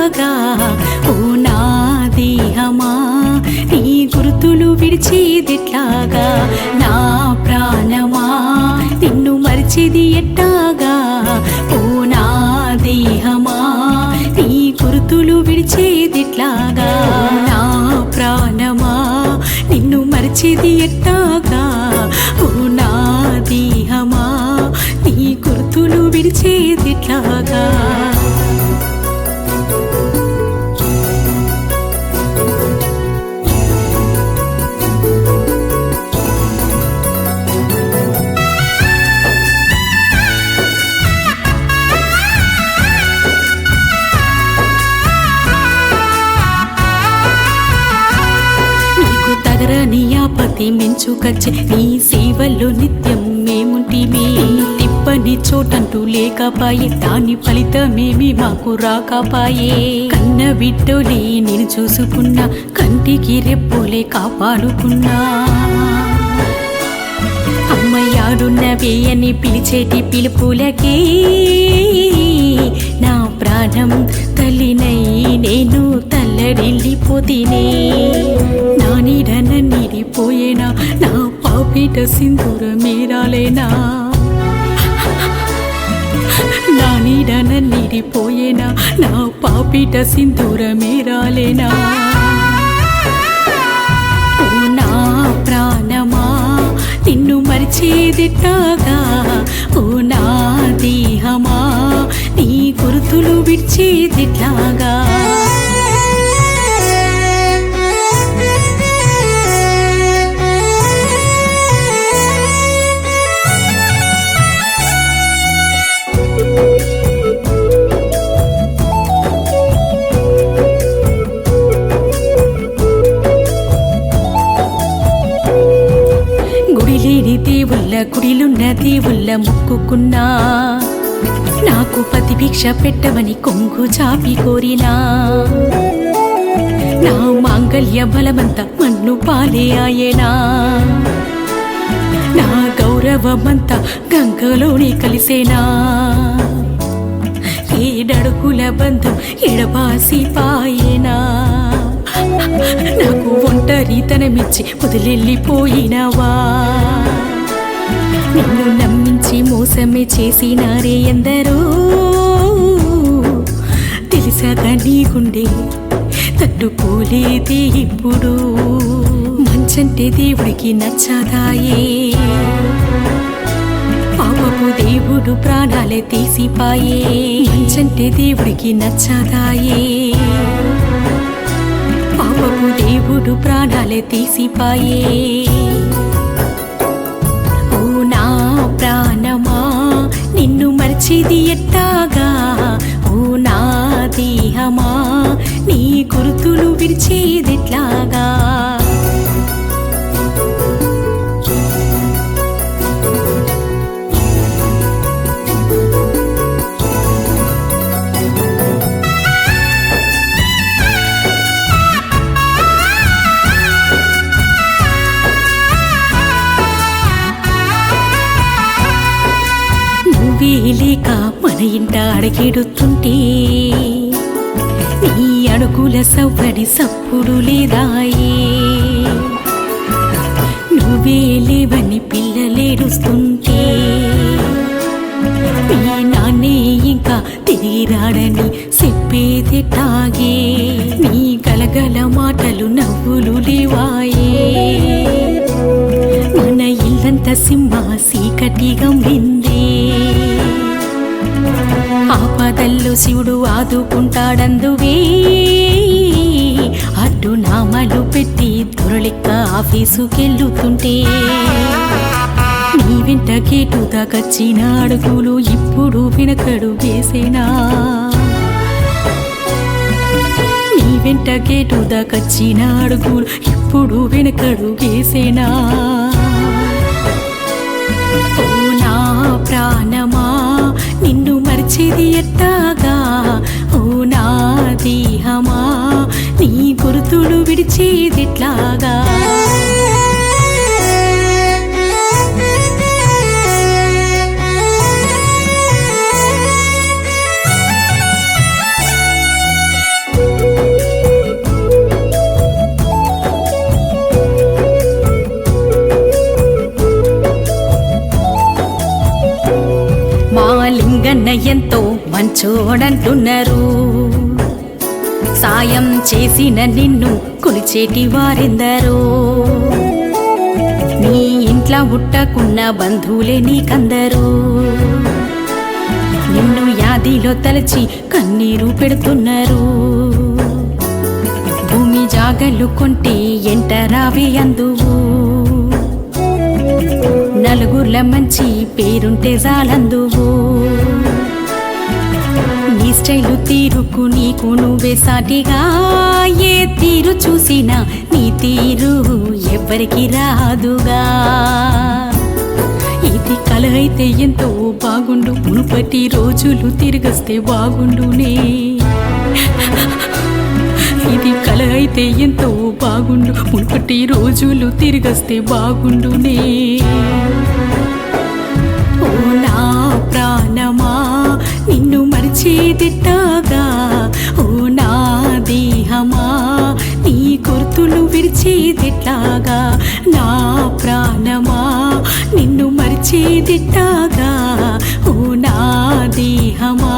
ఉండగా ఓ నా దేహమా? నీ గుర్తులు విడిచేదిట్లాగా? నా ప్రాణమా? నిన్ను మరిచిది ఎట్టాగా? ఓ నా దేహమా? నీ గుర్తులు విడిచేదిట్లాగా? నా ప్రాణమా? నిన్ను మరిచిది ఎట్టాగా? ఓ నా దేహమా? నీ గుర్తులు విడిచేదిట్లాగా? ఆపతి మెంచుకచ్చే నీ సేవల్లో నిత్యం మేముంటిమే. తిప్పని చోటంటూ లేకపాయే దాని ఫలితమేమి మాకు రాకపాయే. కన్న బిడ్డోలే నేను చూసుకున్నా కంటికి రెప్పులే కాపాడుకున్నా. అమ్మయాడున్నవే అని పిలిచేటి పిలుపులకే నా ప్రాణం తల్లినై నేను తల్లడిల్లిపోతేనే నా నీడన నీడిపోయేనా? నా పాపిట సింధూర మీరాలేనా? నా నీడన నీడిపోయేనా? నా పాపిట సింధూర మీరాలేనా? నా ప్రాణమా నిన్ను మరిచేదిట్టాగా? ఓ నా దేహమా నీ గుర్తులు విడిచేదిట్లాగా? దేవుళ్ళ ముక్కుకున్నా నాకు పతి భిక్ష కొంగు చాపి కోరినా. నా మాంగళ్య బలమంతా మన్ను పాలే ఆయనా. నా గౌరవమంతా గంగలోనే కలిసేనా. ఏడడుగుల బంధం ఎడబాసి పాయేనా. నాకు ఒంటరితనమిచ్చి వదిలెళ్ళిపోయినవా నిన్ను నమ్మించి మోసమే చేసినారే ఎందరో. తెలిసాక నీ గుండె తట్టుకోలేదే ఇప్పుడు. మంచంటే దేవుడికి నచ్చదాయే. పాపపు దేవుడు ప్రాణాలే తీసిపాయే. మంచంటే దేవుడికి నచ్చదాయే. పాపపు దేవుడు ప్రాణాలే తీసిపాయే. నిన్ను మర్చిది ఎట్టాగా? ఓ నా దేహమా? నీ గుర్తులు విరిచేదిట్లాగా? వీలేక మన ఇంట అడిగెడుతుంటే నీ అడుగుల సవ్వడి సప్పుడు లేదాయే. నువ్వే లేవని పిల్లలేడుస్తుంటే మీ నాన్నే ఇంకా తిరిగి రాడని చెప్పేది తాగే. నీ గలగల మాటలు నవ్వులు లేవాయే. మన ఇల్లంత సింహ సీకటిగా ఉండిందే ఆపదల్లో శివుడు ఆదుకుంటాడందువే. అడ్డు నామాలు పెట్టి దొరలెక్క ఆఫీసుకెళ్ళుతుంటే. నీ వెంట కేటు దాకొచ్చిన అడుగులు ఇప్పుడు వెనకడు వేసేనా? నీ వెంట గేటు దాకొచ్చిన అడుగులు ఇప్పుడు వెనకడు వేసేనా? ఓ నా నిన్ను ఎట్టాగా? ఓ నా దేహమా? నీ గుర్తుడు విడిచేదిట్లాగా ఎంతో మంచోడంటున్నారు. సాయం చేసిన నిన్ను కొలిచేటి వారెందరో. నీ ఇంట్లో ఉట్టకున్న బంధువులే నీకందరూ. నిన్ను యాదిలో తలచి కన్నీరు పెడుతున్నారు. భూమి జాగలు కొంటే ఎంట రావే అందువు. నలుగుర్ల మంచి పేరుంటే జాలందువు నీ స్టైలు తీరుకు నీకు నువ్వే సాటిగా. ఏ తీరు చూసినా నీ తీరు ఎవరికి రాదుగా. ఇది కల అయితే ఎంతో బాగుండు. మునుపటి రోజులు తిరిగొస్తే బాగుండునే. ఇది కల అయితే ఎంతో బాగుండు. మునుపటి రోజులు తిరిగొస్తే బాగుండునే. ఓ నా ప్రాణమా నిన్ను మరిచేదిట్టాగా. ఓ నా దేహమా నీ గుర్తులు విరిచేదిట్లాగా. నా ప్రాణమా నిన్ను మరిచేదిట్టాగా. ఓ నా దేహమా